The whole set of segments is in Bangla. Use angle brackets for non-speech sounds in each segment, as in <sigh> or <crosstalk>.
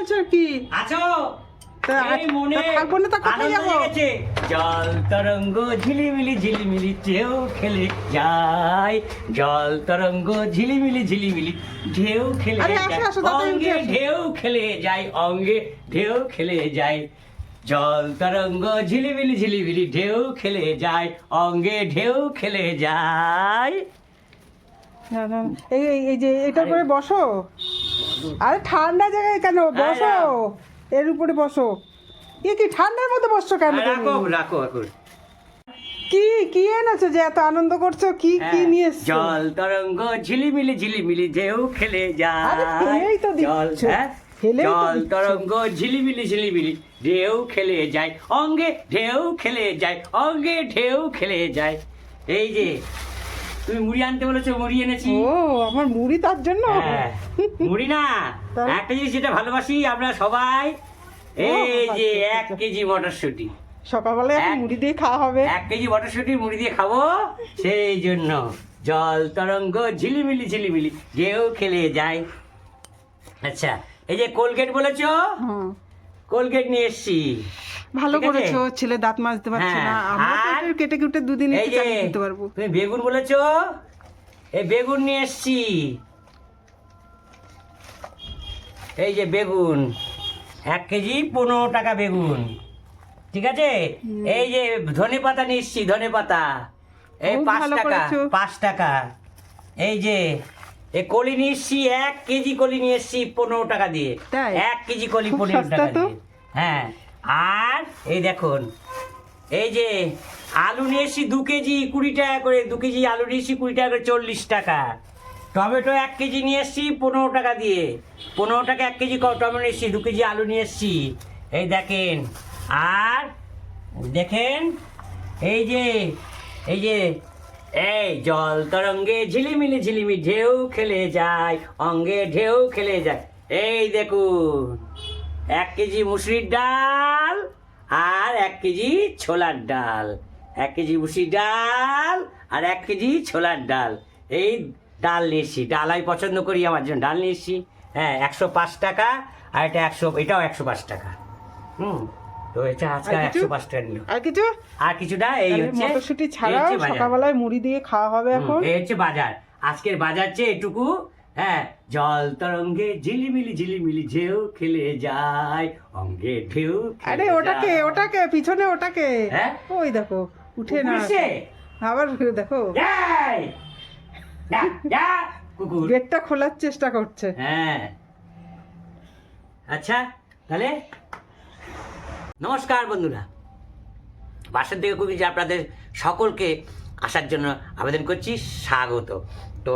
আচ্ছা কি? আছো? তা এই তা থাকব না তা কোথায় যাব? জল তরঙ্গ ঝিলিমিলি ঝিলিমিলি ঢেউ খেলে যায়। জল তরঙ্গ ঝিলিমিলি ঝিলিমিলি ঢেউ খেলে অঙ্গে ঢেউ খেলে যায় অঙ্গে ঢেউ খেলে যায়। জল তরঙ্গ ঝিলিমিলি ঝিলিমিলি ঢেউ খেলে যায় অঙ্গে ঢেউ খেলে যায়। এই এই- যে এটার উপরে বসো। আরে ঠান্ডা জায়গায় কেন? বসো। এর উপরে বসো। এ কি ঠান্ডার মধ্যে বসছো কেন রাখো রাখো এখন কি কি এনেছো যে এত আনন্দ করছ? কি কি হ্যাঁ, নিয়ে এসছো? জল তরঙ্গ ঝিলিমিলি ঝিলিমিলি ঢেউ খেলে আরে যায় দিচ্ছ। হ্যাঁ? তো জল তরঙ্গ ঝিলিমিলি ঝিলিমিলি ঢেউ খেলে যায়। অঙ্গে ঢেউ খেলে যায়। অঙ্গে ঢেউ খেলে যায়। এই যে তুমি মুড়ি আনতে বলেছ মুড়ি এনেছি। ও আমার মুড়ি তার জন্য? হ্যাঁ, মুড়ি না? <laughs> একটা জিনিস যেটা ভালোবাসি আমরা সবাই এই যে এক। কেজি মটরশুঁটি। এক- মুড়ি দিয়ে খাওয়া হবে। এক কেজি মটরশুঁটি মুড়ি দিয়ে খাব সেই জন্য জল তরঙ্গ ঝিলিমিলি ঝিলিমিলি ঢেউ খেলে যায়। আচ্ছা এই যে কোলগেট বলেছ? কোলগেট নিয়ে এসছি। ভালো করেছ ছেলে দাঁত মাজতে পারছে না হ্যাঁ, আমরা তো কেটে কেটে দুদিনে এই যে চালিয়ে দিতে পারব। তুমি বেগুন বলেছ? এই বেগুন নিয়ে এসছি। এই যে বেগুন এক কেজি পনেরো টাকা বেগুন। ঠিক আছে? এই যে ধনে পাতা নিয়ে এসছি ধনে পাতা। এই পাঁচ টাকা পাঁচ টাকা। এই যে এই কলি নিচ্ছি এক কেজি কলি নিয়ে এসছি পনেরো টাকা দিয়ে। এক কেজি কলি পনেরো টাকা দিয়ে। হ্যাঁ। আর এই দেখুন, এই যে আলু নিয়ে দু কেজি কুড়ি টাকা করে, দু কেজি আলু নিয়ে কুড়ি টাকা করে চল্লিশ টাকা। টমেটো এক কেজি নিয়ে এসছি পনেরো টাকা দিয়ে। পনেরো টাকা এক কেজি টমেটো নিয়ে এসছি, দু কেজি আলু নিয়ে এসছি। এই দেখেন, আর দেখেন, এই যে এই যে, এই জল তরঙ্গে ঝিলিমিলি ঝিলিমি ঢেউ খেলে যায়, অঙ্গে ঢেউ খেলে যায়। এই দেখুন, এক কেজি মুসুরির ডাল আর এক কেজি ছোলার ডাল এক কেজি মুসুরির ডাল আর এক কেজি ছোলার ডাল। এই ডাল নিয়ে এসছি। ডাল আমি পছন্দ করি আমার জন্য। ডাল নিয়ে এসছি। হ্যাঁ একশো পাঁচ টাকা আর এটা একশো এটাও একশো পাঁচ টাকা। হুম তো এটা আজকে? একশো পাঁচ টাকা নিল। আর কিছু? আর কিছু না এই হচ্ছে মটরশুঁটি ছাড়াও সকালবেলায় মুড়ি দিয়ে খাওয়া হবে এখন। এই হচ্ছে বাজার। আজকের বাজার চেয়ে এটুকু। হ্যাঁ জল তরঙ্গে ঝিলিমিলি ঝিলিমিলি ঢেউ খেলে যায় অঙ্গে ঢেউ আরে ওটাকে ওটাকে পিছনে ওটাকে। হ্যাঁ? ওই দেখো উঠে না। আবার দেখো। কুকুর। গেটটা খোলার চেষ্টা করছে। হ্যাঁ। আচ্ছা তাহলে? নমস্কার বন্ধুরা। বাসার থেকে কুকি যে আপনাদের সকলকে আসার জন্য আবেদন করছি স্বাগত। তো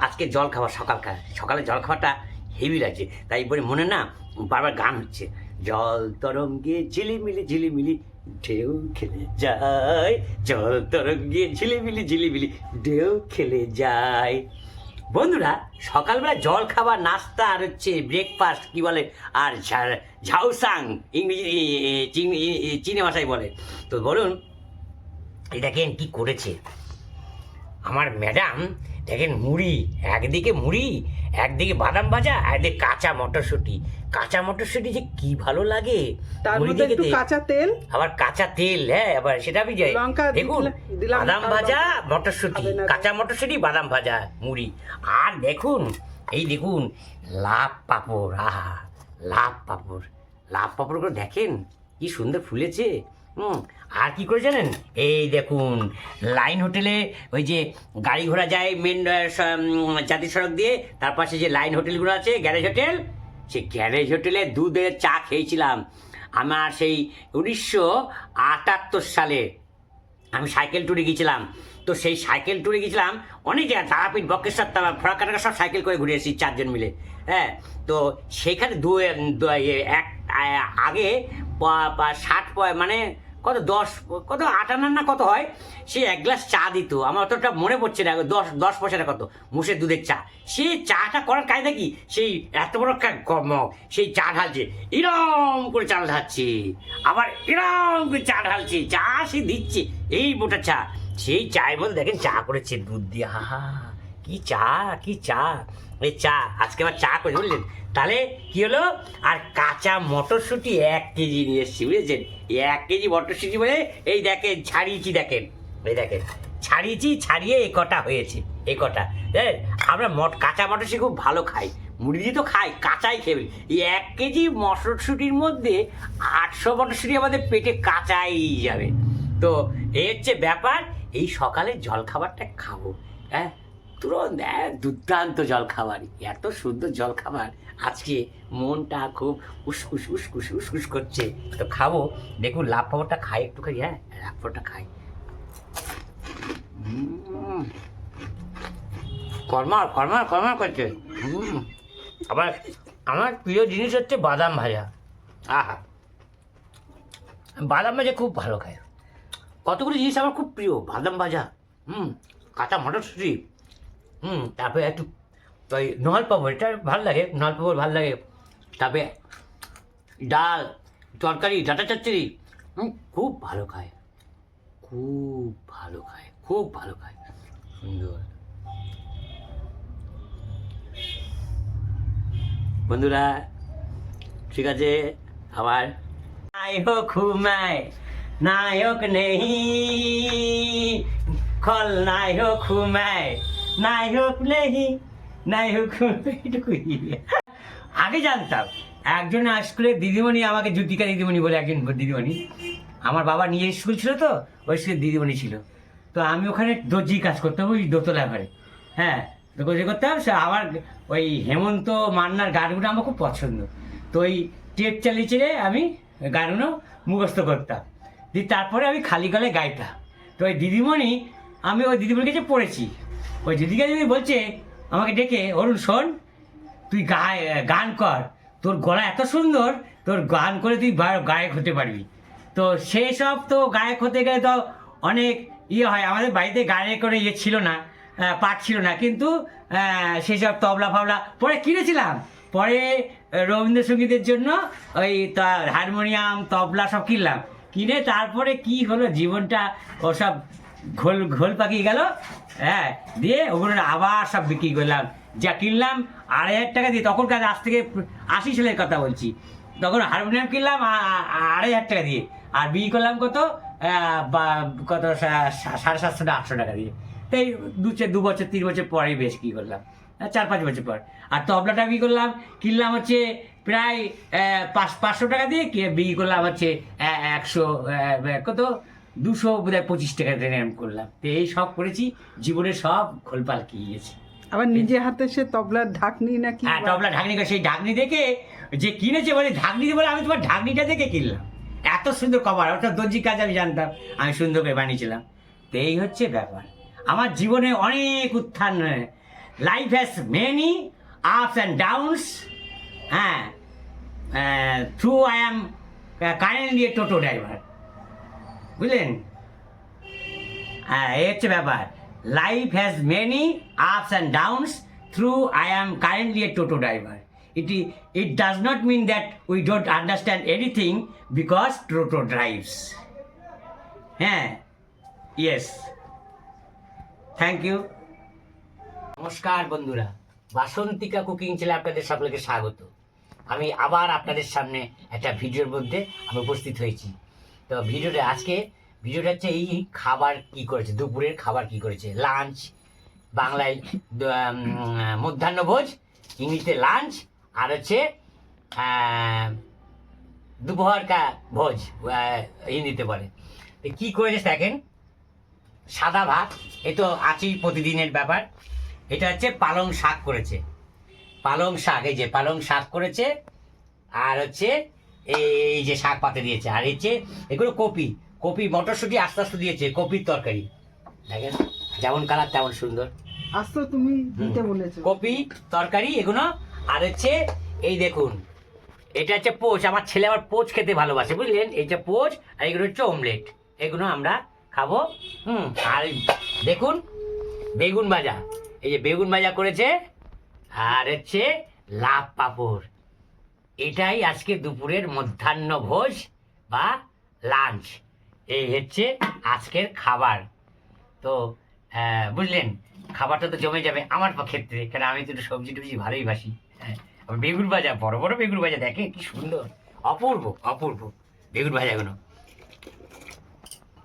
আজকে জল খাওয়া সকালকার। সকালে জল খাওয়াটা হেভি লাগছে। তাই বলে মনে না বারবার গান হচ্ছে। জল তরঙ্গে ঝিলিমিলি ঝিলিমিলি, ঢেউ খেলে যায়। জল তরঙ্গে ঝিলিমিলি ঝিলিমিলি, ঢেউ খেলে যায়। বন্ধুরা, সকালবেলা জল খাবার নাস্তা আর হচ্ছে ব্রেকফাস্ট কি বলে? আর ঝাউসাং ইংরেজি চীন- ভাষায় বলে। তো বলুন এই দেখেন কি করেছে? আমার ম্যাডাম দেখেন মুড়ি একদিকে মুড়ি একদিকে বাদাম ভাজা একদিকে কাঁচা মটরশুঁটি। কাঁচা মটরশুঁটি যে কি ভালো লাগে তার মধ্যে একটু কাঁচা তেল। আবার কাঁচা তেল হ্যাঁ আবার সেটা আমি যাই। দেখুন বাদাম ভাজা। মটরশুঁটি। কাঁচা মটরশুঁটি বাদাম ভাজা মুড়ি। আর দেখুন এই দেখুন লাভ পাপড় আহা লাভ পাপড়। লাভ পাপড়গুলো দেখেন কি সুন্দর ফুলেছে। আর কি করে জানেন? এই দেখুন, লাইন হোটেলে ওই যে গাড়ি ঘোড়া যায় মেন জাতীয় সড়ক দিয়ে, তার পাশে যে লাইন হোটেলগুলো আছে, গ্যারেজ হোটেল, সেই গ্যারেজ হোটেলে দুধের চা খেয়েছিলাম। আমার সেই উনিশশো আটাত্তর সালে আমি সাইকেল ট্যুরে গিয়েছিলাম তো সেই সাইকেল ট্যুরে গেছিলাম, অনেক জায়গায়, তারাপীঠ, বক্রেশ্বর, তারা ফরাকাটাকা সব সাইকেল করে ঘুরে এসেছি চারজন মিলে। হ্যাঁ তো সেখানে দু এক আগে ষাট মানে কত দশ, কত আটান্ন না কত হয়? সে এক গ্লাস চা দিত। আমার অতটা মনে পড়ছে না, দশ দশ পয়সাটা কত? মুসের দুধের চা। সে চাটা করার কায়দা কি? সেই এত বড় মগ সেই চা ঢালছে, এরম করে চাল ঢালছে। আবার এরম করে চা ঢালছে চা সে দিচ্ছে, এই মোটা চা। সেই চায়ের মধ্যে দেখেন, চা করেছে দুধ দিয়ে। হা হা কি চা কি চা? এই চা, আজকে আবার চা করে বুঝলেন? তাহলে কি হলো? আর কাঁচা মটরশুঁটি এক কেজি নিয়ে এসছি, বুঝেছেন? এক কেজি মটরশুঁটি মানে এই দেখেন, ছাড়িয়েছি দেখেন, এই দেখেন, ছাড়িয়েছি, ছাড়িয়ে এ কটা হয়েছে, এ কটা। জানেন আমরা মট, কাঁচা মটরশুঁটি খুব ভালো খাই, মুড়ি তো খাই, কাঁচাই খেবে এই এক কেজি মটরশুঁটির মধ্যে আটশো মটরশুঁটি আমাদের পেটে কাঁচাই যাবে। তো এই হচ্ছে ব্যাপার, এই সকালে জলখাবারটা খাব হ্যাঁ? তুরন্ত দুর্দান্ত জলখাবার, এত সুন্দর জলখাবার। আজকে মনটা খুব উসকুস উসকুস উসকুস করছে। তো খাব, দেখুন পাপড়টা খাই একটুখানি হ্যাঁ? পাপড়টা খাই। কর্মার কর্মার কর্মার করছে। আবার আমার প্রিয় জিনিস হচ্ছে বাদাম ভাজা। আহা! বাদাম ভাজা খুব ভালো খায়। কতগুলো জিনিস আমার খুব প্রিয়, বাদাম ভাজা হুম কাঁচা মটরশুঁটি হুম, তারপরে একটু ওই নল পাপড় এটা ভালো লাগে, নল পাপড় ভালো লাগে। তারপরে ডাল, তরকারি, ডাটা চচ্চড়ি, হুম, খুব ভালো খায়। খুব ভালো খায়, খুব ভালো খায়। সুন্দর। বন্ধুরা, ঠিক আছে, আবার। নায়ক ঘুমায় নায়ক নেই, খল নায়ক ঘুমায় নায়ক নেই এটুকুই। আগে জানতাম, একজন স্কুলের দিদিমণি আমাকে জ্যোতিকা দিদিমণি বলে একজন দিদিমণি। আমার বাবা নিজের স্কুল ছিল তো, ওই স্কুলের দিদিমণি ছিল। তো আমি ওখানে দর্জি কাজ করতাম, ওই দোতলা ঘরে। হ্যাঁ দর্জি করতাম সে আমার ওই হেমন্ত মান্নার গানগুলো আমার খুব পছন্দ। তো ওই টেপ চালিয়ে চেলে আমি গানগুলো মুখস্থ করতাম। দিয়ে তারপরে আমি খালি গলায় গাইতাম। তো ওই দিদিমণি, আমি ওই দিদিমণির কাছে পড়েছি। ওই দিদিকা দিদি বলছে আমাকে ডেকে অরুণ শোন তুই গায় গান কর। তোর গলা এত সুন্দর তোর গান করে তুই গায়ক হতে পারবি। তো সেই সব তো গায়ক হতে গেলে তো অনেক ইয়ে হয়। আমাদের বাড়িতে গায়ে করে ইয়ে ছিল না পাঠ ছিল না। কিন্তু আহ, সেসব তবলা ফাবলা পরে কিনেছিলাম। পরে রবীন্দ্রসঙ্গীতের জন্য ওই হারমোনিয়াম তবলা সব কিনলাম। কিনে তারপরে কি হলো জীবনটা ওসব ঘোল ঘোল পাকিয়ে গেল। হ্যাঁ দিয়ে ওগুলো আবার সব বিক্রি করলাম। যা কিনলাম, আড়াই হাজার টাকা দিয়ে তখনকার আজ থেকে আশি সালের কথা বলছি। তখন হারমোনিয়াম কিনলাম আড়াই হাজার টাকা দিয়ে। আর বিক্রি করলাম কত? কত? সাড়ে সাতশো না, আটশো টাকা দিয়ে। তাই দু চার- দু বছর, তিন বছর পরেই বেশ কী করলাম। চার, পাঁচ বছর পর। আর তবলাটা বিক্রি করলাম, কিনলাম হচ্ছে প্রায় পাঁচ, পাঁচশো টাকা দিয়ে বিক্রি করলাম হচ্ছে একশো কত? দুশো বোধহয় পঁচিশ টাকা দিয়ে এরম করলাম। তো এই সব করেছি জীবনে সব খোলপাল কি গেছে। আবার নিজে হাতে সে তবলার ঢাকনি নাকি? হ্যাঁ টবলা ঢাকনি করে সেই ঢাকনি দেখে যে কিনেছে বলে ঢাকনি বলে আমি তোমার ঢাকনিটা দেখে কিনলাম। এত সুন্দর কভার ওটা দর্জি কাজ আমি জানতাম আমি সুন্দর করে বানিয়েছিলাম। তো এই হচ্ছে ব্যাপার। আমার জীবনে অনেক উত্থান life has many ups and downs হ্যাঁ through I am currently toto driver বুঝলেন? হ্যাঁ এই হচ্ছে ব্যাপার। Life has many ups and downs through I am currently a toto driver it it does not mean that we don't understand anything because toto drives হ্যাঁ ইয়েস থ্যাংক ইউ নমস্কার বন্ধুরা, বাসন্তিকা কুকিং চ্যানেলে আপনাদের সকলকে স্বাগত। আমি আবার আপনাদের সামনে একটা ভিডিওর মধ্যে আমি উপস্থিত হয়েছি। তো ভিডিওটা আজকে ভিডিওটা হচ্ছে এই খাবার কি করেছে দুপুরের খাবার কি করেছে? লাঞ্চ বাংলায় মধ্যাহ্নভোজ ইংলিশে লাঞ্চ আর হচ্ছে আহ, দুপুর কা ভোজ হিন্দিতে বলে। কি করেছে দেখেন? সাদা ভাত এ তো আছেই প্রতিদিনের ব্যাপার। এটা হচ্ছে পালং শাক করেছে। পালং শাক এই যে পালং শাক করেছে আর হচ্ছে এই যে শাক পাতে দিয়েছে। আর হচ্ছে এগুলো কপি। কপি মটরশুঁটি আস্তে আস্তে দিয়েছে কপির তরকারি। দেখেন যেমন কালার তেমন সুন্দর। আজ তো তুমি। দিতে বলেছ। কপি তরকারি এগুলো। আর হচ্ছে এই দেখুন এটা হচ্ছে পোচ। আমার ছেলে আবার পোচ খেতে ভালোবাসে বুঝলেন? এইটা পোচ আর এগুলো হচ্ছে অমলেট। এগুলো আমরা খাব। হুম আর দেখুন বেগুন ভাজা। এই যে বেগুন ভাজা করেছে আর হচ্ছে লাভ পাঁপড়। এটাই আজকে দুপুরের মধ্যাহ্ন ভোজ বা লাঞ্চ এই হচ্ছে আজকের খাবার। তো বুঝলেন, খাবারটা তো জমে যাবে আমার ক্ষেত্রে কারণ আমি তো সবজি টবজি ভালোই বাসি। হ্যাঁ বেগুন ভাজা, বড় বড় বেগুন ভাজা দেখে কি সুন্দর, অপূর্ব অপূর্ব বেগুন ভাজাগুলো।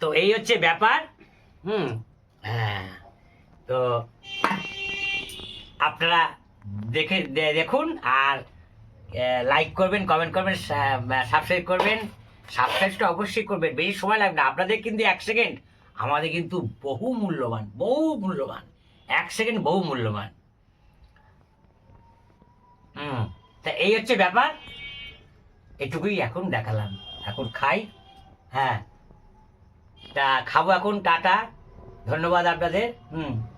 তো এই হচ্ছে ব্যাপার, হুম হ্যাঁ তো আপনারা দেখে দেখুন, আর লাইক করবেন কমেন্ট করবেন সাবস্ক্রাইব করবেন। সাবস্ক্রাইবটা অবশ্যই করবেন, বেশি সময় লাগবে না। আপনাদের কিন্তু এক সেকেন্ড আমাদের কিন্তু বহু মূল্যবান বহু মূল্যবান, এক সেকেন্ড বহু মূল্যবান। হুম, তা এই হচ্ছে ব্যাপার। এটুকুই এখন দেখালাম। এখন খাই হ্যাঁ। তা খাব এখন, টাটা। ধন্যবাদ আপনাদের। হুম।